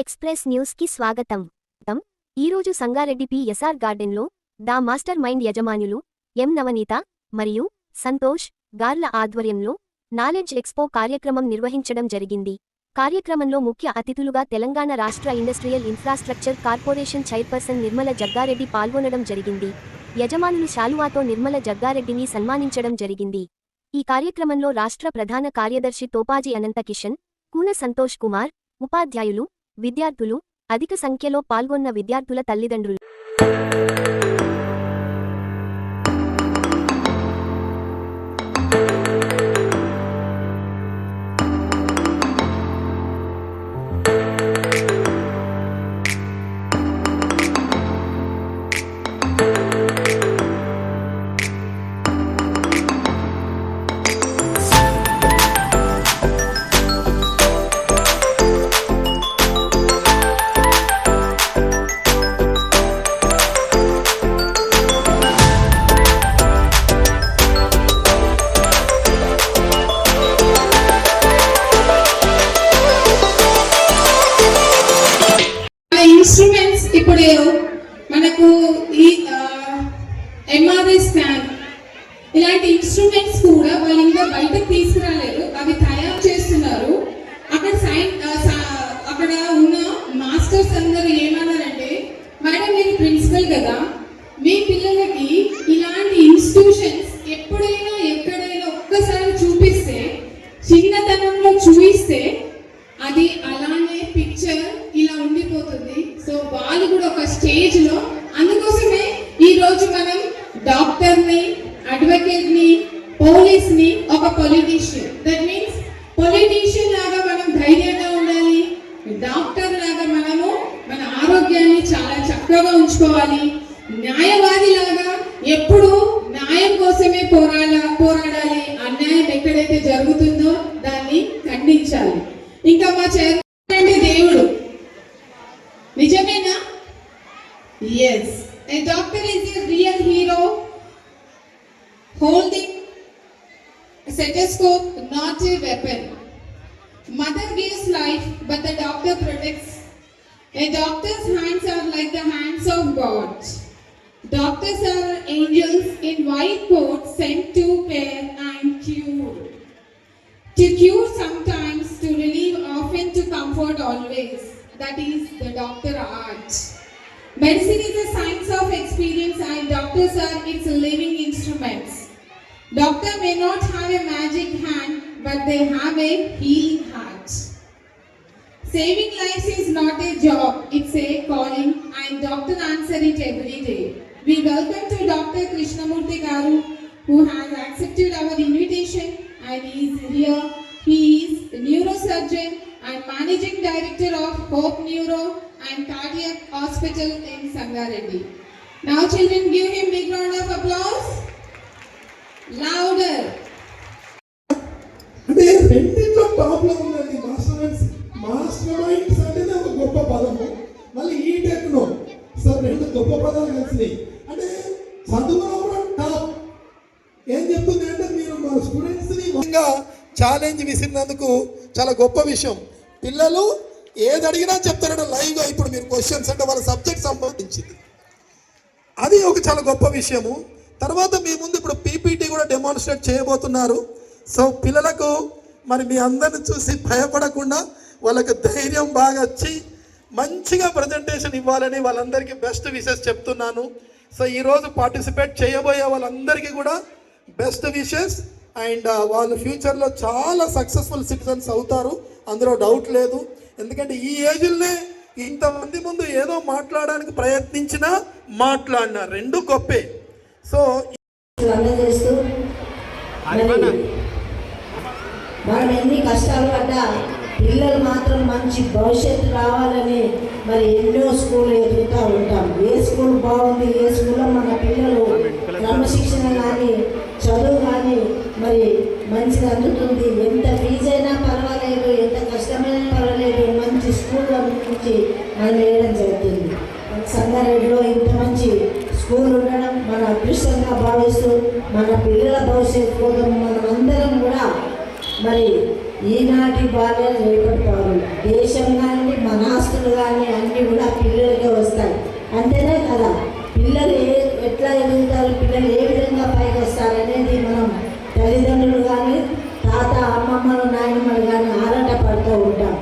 Express న్యూస్కి స్వాగతం ఈరోజు సంగారెడ్డి పి. ఎస్ఆర్ గార్డెన్లో దా మాస్టర్ మైండ్ యజమానులు ఎం. నవనీత మరియు సంతోష్ గార్ల ఆధ్వర్యంలో నాలెడ్జ్ ఎక్స్పో కార్యక్రమం నిర్వహించడం జరిగింది. కార్యక్రమంలో ముఖ్య అతిథులుగా తెలంగాణ రాష్ట్ర industrial infrastructure corporation chairperson Nirmala Jaggareddy పాల్గొనడం జరిగింది. యజమానులు శాలువాతో నిర్మల జగ్గారెడ్డిని సన్మానించడం జరిగింది. ఈ కార్యక్రమంలో రాష్ట్ర ప్రధాన కార్యదర్శి తోపాజీ అనంత కిషన్ కూన సంతోష్ కుమార్ ఉపాధ్యాయులు విద్యార్థులు అధిక సంఖ్యలో పాల్గొన్న విద్యార్థుల తల్లిదండ్రులు. ఇప్పుడు మనకు ఈ ఎంఆర్ఐ స్కాన్ ఇలాంటి ఇన్స్ట్రుమెంట్స్ కూడా వాళ్ళు ఇంకా బయటకు తీసుకురాలేదు. అవి తయారు చేస్తున్నారు. అక్కడ సైన్ అక్కడ ఉన్న మాస్టర్స్ అందరూ ఏమన్నారంటే మేడం మీరు ప్రిన్సిపల్ కదా. మీ పిల్లలకి ఇలాంటి ఇన్స్టిట్యూషన్స్ ఆరోగ్యాన్ని చాలా చక్కగా ఉంచుకోవాలి. న్యాయవాది లాగా ఎప్పుడు న్యాయం కోసమే పోరాడ పోరాడాలి అన్యాయం ఎక్కడైతే జరుగుతుందో దాన్ని ఖండించాలి. ఇంకా మా చేరండి అంటే దేవుడు. నిజమేనా? Yes doctor is a real hero holding stethoscope not a weapon mother gives life but the doctor protects a doctor's hands are like the hands of god doctors are angels in white coats sent to care and cure to cure sometimes, to relieve often, to comfort always. That is the doctor art. Medicine is a science of experience and doctors are its living instruments. Doctor may not have a magic hand, but they have a healing heart. Saving lives is not a job, it's a calling and doctor answer it every day. We welcome to Dr. Krishnamurti Garu who has accepted our invitation and is here. He is a neurosurgeon and managing director of Hope Neuro and Cardiac Hospital in Sangareddy. Now children give him big round of applause. Louder. అంటే రెండింటిలో problem ఉందండి master గొప్ప పదాలు కలిసినాయి అంటే చదువులో కూడా top. ఏం చెప్తుంది అంటే మీరు మా స్టూడెంట్స్ని ఛాలెంజ్ విసిరినందుకు చాలా గొప్ప విషయం. పిల్లలు ఏది అడిగినా చెప్తారట లైవ్గా ఇప్పుడు మీరు క్వశ్చన్స్ అంటే వాళ్ళ సబ్జెక్ట్ సంబంధించింది. అది ఒక చాలా గొప్ప విషయము. తర్వాత మీ ముందు ఇప్పుడు పీపీటీ కూడా డెమాన్స్ట్రేట్ చేయబోతున్నారు. సో పిల్లలకు మరి మీ అందరిని చూసి భయపడకుండా వాళ్ళకి ధైర్యం బాగా వచ్చి మంచిగా ప్రజెంటేషన్ ఇవ్వాలని వాళ్ళందరికీ బెస్ట్ విషెస్ చెప్తున్నాను. సో ఈరోజు పార్టిసిపేట్ చేయబోయే వాళ్ళందరికీ కూడా బెస్ట్ విషెస్ అండ్ వాళ్ళు ఫ్యూచర్లో చాలా సక్సెస్ఫుల్ సిటిజన్స్ అవుతారు. అందులో డౌట్ లేదు. ఎందుకంటే ఈ ఏజ్లోనే ఇంతమంది ముందు ఏదో మాట్లాడడానికి ప్రయత్నించినా మాట్లాడిన రెండు గొప్పే. సో మనం ఎన్ని కష్టాలు పడ్డా పిల్లలు మాత్రం మంచి భవిష్యత్తు రావాలని మరి ఎన్నో స్కూల్ ఎదుగుతూ ఉంటాం. ఏ స్కూల్ బాగుంది ఏ స్కూల్లో మన పిల్లలు క్రమశిక్షణ కానీ చదువు కానీ మరి మంచిగా అందుతుంది. ఎంత ఫీజు అయినా పర్వాలేదు ఎంత కష్టమైనా పర్వాలేదు మంచి స్కూల్లో నుంచి మనం వేయడం జరుగుతుంది. సంగారెడ్డిలో ఇంత మంచి స్కూల్ ఉండడం మన అదృష్టంగా భావిస్తూ మన పిల్లల భవిష్యత్తు కోసం మనం అందరం కూడా మరి ఈనాటి బాల్యం రేపటి బాలు దేశం కానీ మన ఆస్తులు కానీ అన్నీ కూడా పిల్లలకే వస్తాయి. అంతేనే కదా? పిల్లలు ఏ ఎట్లా ఎదుగుతారు? పిల్లలు ఏ విధంగా పైకి వస్తారు అనేది మనం తల్లిదండ్రులు కానీ తాత అమ్మమ్మలు నాయనమ్మలు కానీ ఆరాట పడుతూ ఉంటాం.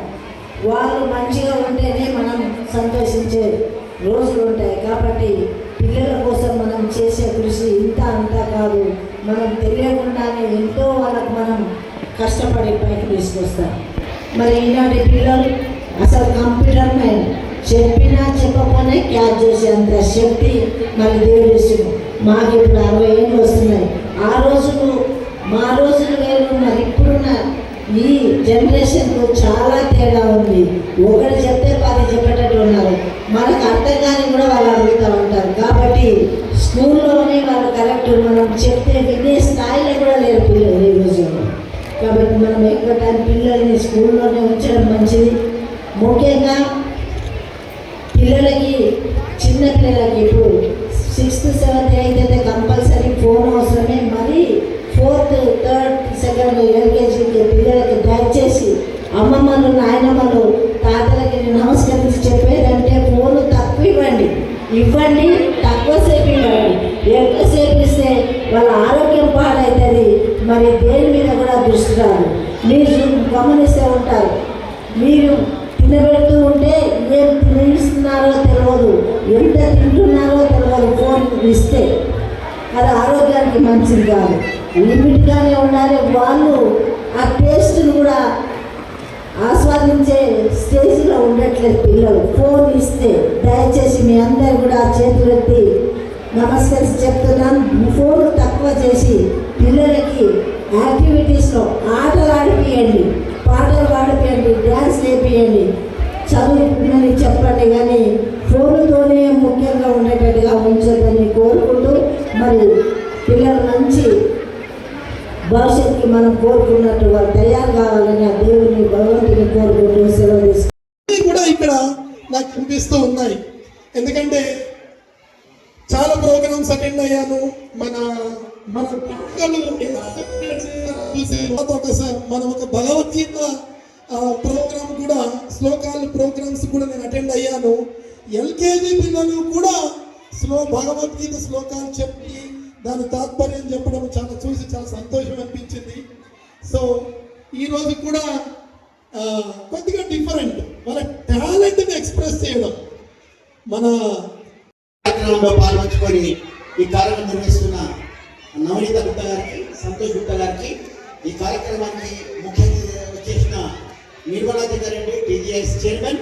వాళ్ళు మంచిగా ఉంటేనే మనం సంతోషించే రోజులు ఉంటాయి కాబట్టి పిల్లల కోసం మనం చేసే కృషి ఇంత అంతా కాదు. మనం తెలియకుండానే ఎంతో వాళ్ళకు మనం కష్టపడి పైకి తీసుకొస్తారు. మరి ఈనాటి పిల్లలు అసలు కంప్యూటర్ మీద చెప్పినా చెప్పకపోయినా క్యాచ్ చేసేంత శక్తి మరి దేవుడు ఇస్తుంది మాకు ఇప్పుడు అరవై ఏళ్ళు వస్తున్నాయి. ఆ రోజులు మా రోజులు వేరు మరి ఇప్పుడున్న ఈ జనరేషన్కు చాలా తేడా ఉంది. ఒకటి చెప్తే పది చెప్పేటట్టు ఉన్నారు. మనకు అర్థం కానీ కూడా వాళ్ళు అడుగుతూ ఉంటారు. కాబట్టి స్కూల్లోనే వాళ్ళు కరెక్ట్ మనం చెప్తే స్కూల్లోనే ఉంచడం మంచిది. ముఖ్యంగా పిల్లలకి చిన్న పిల్లలకి ఇప్పుడు సిక్స్త్ సెవెంత్ ఎయిత్ అయితే కంపల్సరీ ఫోన్ అవసరమే. మరి ఫోర్త్ థర్డ్ సెకండ్ ఎల్కేజీకి పిల్లలకి దయచేసి అమ్మమ్మలు నాయనమ్మలు తాతలకి నమస్కరించి చెప్పేదంటే ఫోన్ తక్కువ ఇవ్వండి. ఇవ్వండి తక్కువసేపు ఇవ్వండి. ఎక్కువసేపు ఇస్తే వాళ్ళ ఆరోగ్యం పాడవుతుంది మరి దేని మీద కూడా దృష్టి రాదు. మీరు గమనిస్తూ ఉంటారు. మీరు తినబెడుతూ ఉంటే ఏం తినిస్తున్నారో తెలియదు ఎంత తింటున్నారో తెలియదు ఫోన్ ఇస్తే అది ఆరోగ్యానికి మంచిది కాదు. లిమిట్గానే ఉండాలి. వాళ్ళు ఆ టేస్ట్ని కూడా ఆస్వాదించే స్టేజ్లో ఉండట్లేదు పిల్లలు. ఫోన్ ఇస్తే దయచేసి మీ అందరు కూడా చేతులు ఎత్తి నమస్కరించి చెప్తున్నాను. ఫోన్ తక్కువ చేసి పిల్లలకి యాక్టివిటీస్లో ఆటలు ఆడిపియండి పాటలు పాడిపియండి డ్యాన్స్ నేర్పియండి. చదువుకున్నది చెప్పండి కానీ ఫోన్తోనే ముఖ్యంగా ఉండేటట్టుగా ఉంచొద్దని కోరుకుంటూ మరి పిల్లలు మంచి భవిష్యత్తుకి మనం కోరుకున్నట్టు వాళ్ళు తయారు కావాలని ఆ దేవుని భగవంతుని కోరుకుంటూ సెలవు కూడా ఇక్కడ నాకు చూపిస్తూ ఉన్నాయి. ఎందుకంటే చాలా ప్రోగ్రామ్స్ అటెండ్ అయ్యాను. మన ఒకసారి మనం ఒక భగవద్గీత ప్రోగ్రామ్ కూడా శ్లోకాలు ప్రోగ్రామ్స్ కూడా నేను అటెండ్ అయ్యాను. ఎల్కేజీ పిల్లలు కూడా శ్లో భగవద్గీత శ్లోకాలు చెప్పి దాని తాత్పర్యం చెప్పడం చాలా చూసి చాలా సంతోషం అనిపించింది. సో ఈ రోజు కూడా కొద్దిగా డిఫరెంట్ మన టాలెంట్ని ఎక్స్ప్రెస్ చేయడం. మన కార్యక్రమంలో పాల్పంచుకొని ఈ కార్యక్రమం నిర్వహిస్తున్న నవనీత గుప్తా గారికి సంతోష్ గుప్తా గారికి ఈ కార్యక్రమానికి ముఖ్య చేసిన నిర్మలాధికారి నిర్మలాధికారెడ్డి టీజీఎస్ చైర్మన్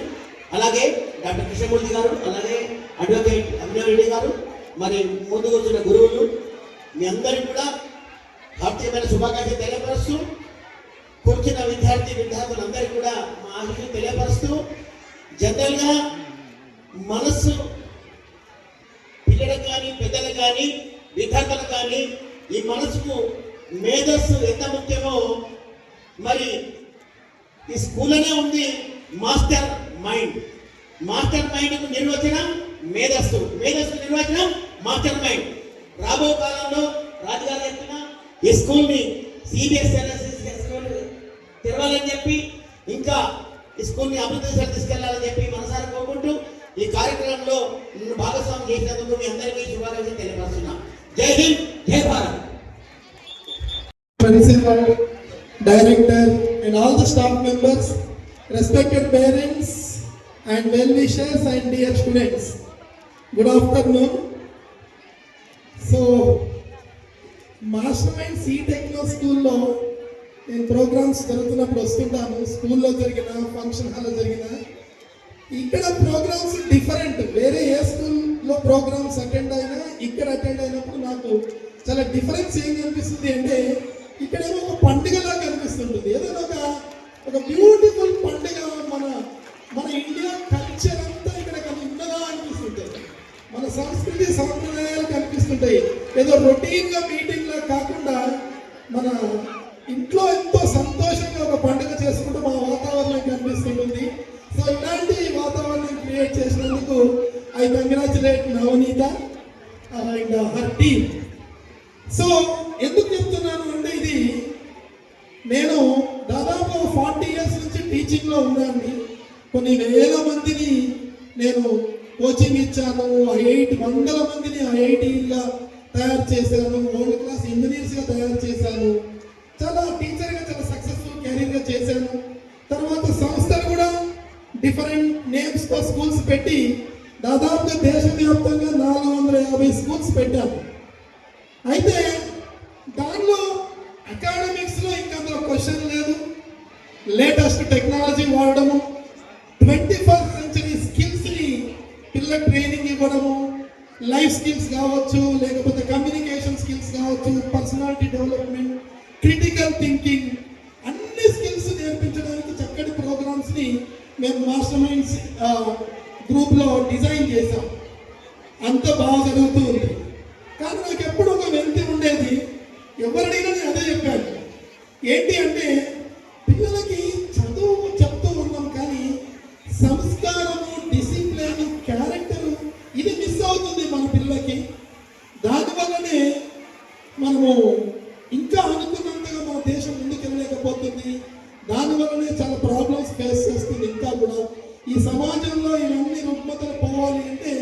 అలాగే డాక్టర్ కృష్ణమూర్తి గారు అలాగే అడ్వకేట్ అభినవరెడ్డి గారు మరి ముందుకు వచ్చిన గురువులు మీ అందరికీ కూడా హార్దికమైన శుభాకాంక్షలు తెలియపరుస్తూ కూర్చున్న విద్యార్థి విద్యార్థులందరికీ కూడా మా ఆశలు తెలియపరుస్తూ జనరల్గా మనస్సు పిల్లలకు కానీ పెద్దలకు కానీ విద్యార్థులకు కానీ ఈ మనసుకు మేధస్సు ఎంత ముఖ్యమో మరి ఈ స్కూల్లోనే ఉంది మాస్టర్ మైండ్. మాస్టర్ మైండ్కు నిర్వచనం మేధస్సు. మేధస్సు నిర్వచనం మాస్టర్ మైండ్. రాబో కాలంలో రాజుగారు చెప్పిన ఈ స్కూల్ని సిబిఎస్ఈ తెరవాలని చెప్పి ఇంకా ఈ స్కూల్ని అభివృద్ధి దిశలో తీసుకెళ్ళాలని చెప్పి మనసారి కోరుకుంటూ ఈ కార్యక్రమంలో భాగస్వామి చేసినందుకు మీ అందరికీ శుభాకాంక్షలు తెలియపరుస్తున్నాం. Jai Hind Jai Bharat. Principal, director, and all the staff members, respected parents, and well-wishers and dear students. Good afternoon. So, master mind C techno స్కూల్లో నేను ప్రోగ్రామ్స్ జరుగుతున్నప్పుడు వస్తుంటాను స్కూల్లో జరిగిన ఫంక్షన్ హాల్లో జరిగిన ఇక్కడ ప్రోగ్రామ్స్ డిఫరెంట్ వేరే ఏ స్కూల్లో ప్రోగ్రామ్స్ అటెండ్ అయినా ఇక్కడ అటెండ్ అయినప్పుడు నాకు చాలా డిఫరెన్స్ ఏం అనిపిస్తుంది అంటే ఇక్కడేమో ఒక పండుగలా కనిపిస్తుంటుంది. ఏదైనా ఒక ఒక బ్యూటిఫుల్ పండుగ మన మన ఇండియా కల్చర్ అంతా ఇక్కడ ఉన్నదా అనిపిస్తుంటుంది. మన సంస్కృతి సాంప్రదాయాలు కనిపిస్తుంటాయి. ఏదో రొటీన్గా మీటింగ్లా కాకుండా మన ఇంట్లో ఎంతో సంతోషంగా ఒక పండుగ చేసుకుంటూ మన వాతావరణం కనిపిస్తుంటుంది. సో ఇలాంటి వాతావరణం క్రియేట్ చేసినందుకు I congratulate Navaneetha and her team so ఎందుకు చెప్తున్నాను? నేను దాదాపు ఫార్టీ ఇయర్స్ నుంచి టీచింగ్లో ఉన్నాను కొన్ని వేల మందిని నేను కోచింగ్ ఇచ్చాను ఎయిట్ వందల మందిని ఐఐటీగా తయారు చేశాను వరల్డ్ క్లాస్ ఇంజనీర్స్గా తయారు చేశాను. చాలా టీచర్గా చాలా సక్సెస్ఫుల్ కెరీర్గా చేశాను. తర్వాత సంస్థలు కూడా డిఫరెంట్ నేమ్స్తో స్కూల్స్ పెట్టి దాదాపుగా దేశవ్యాప్తంగా నాలుగు వందల యాభై స్కూల్స్ పెట్టాను. అయితే దానిలో అకాడమిక్స్లో ఇంకా అందులో క్వశ్చన్ లేదు లేటెస్ట్ టెక్నాలజీ వాడడము ట్వంటీ ఫస్ట్ సెంచరీ స్కిల్స్ని పిల్లల ట్రైనింగ్ ఇవ్వడము లైఫ్ స్కిల్స్ కావచ్చు లేకపోతే కమ్యూనికేషన్ స్కిల్స్ కావచ్చు పర్సనాలిటీ డెవలప్మెంట్ క్రిటికల్ థింకింగ్ అన్ని స్కిల్స్ నేర్పించడానికి చక్కటి ప్రోగ్రామ్స్ని మేము మాస్టర్ మైండ్స్ గ్రూప్లో డిజైన్ చేసాం అంత బాగా జరుగుతూ ఉంది. కానీ నాకు ఎప్పుడు ఒక వెంతి ఉండేది ఎవరినైనా నేను అదే చెప్పాను. ఏంటి అంటే సంస్కారము డిసిప్లిన్ క్యారెక్టర్ ఇది మిస్ అవుతుంది మన పిల్లలకి. దానివల్లనే మనము ఇంకా అనుకున్నంతగా మన దేశం ముందుకెళ్ళలేకపోతుంది దానివల్లనే చాలా ప్రాబ్లమ్స్ ఫేస్ చేస్తుంది ఇంకా కూడా. ఈ సమాజంలో ఇవన్నీ రుగ్మతలు పోవాలి అంటే